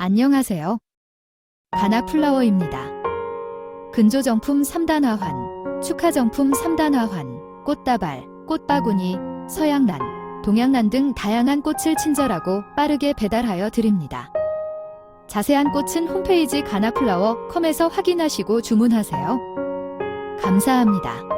안녕하세요. 가나플라워입니다. 근조정품 3단 화환, 축하정품 3단 화환, 꽃다발, 꽃바구니, 서양란, 동양란 등 다양한 꽃을 친절하고 빠르게 배달하여 드립니다. 자세한 꽃은 홈페이지 가나플라워 컴에서 확인하시고 주문하세요. 감사합니다.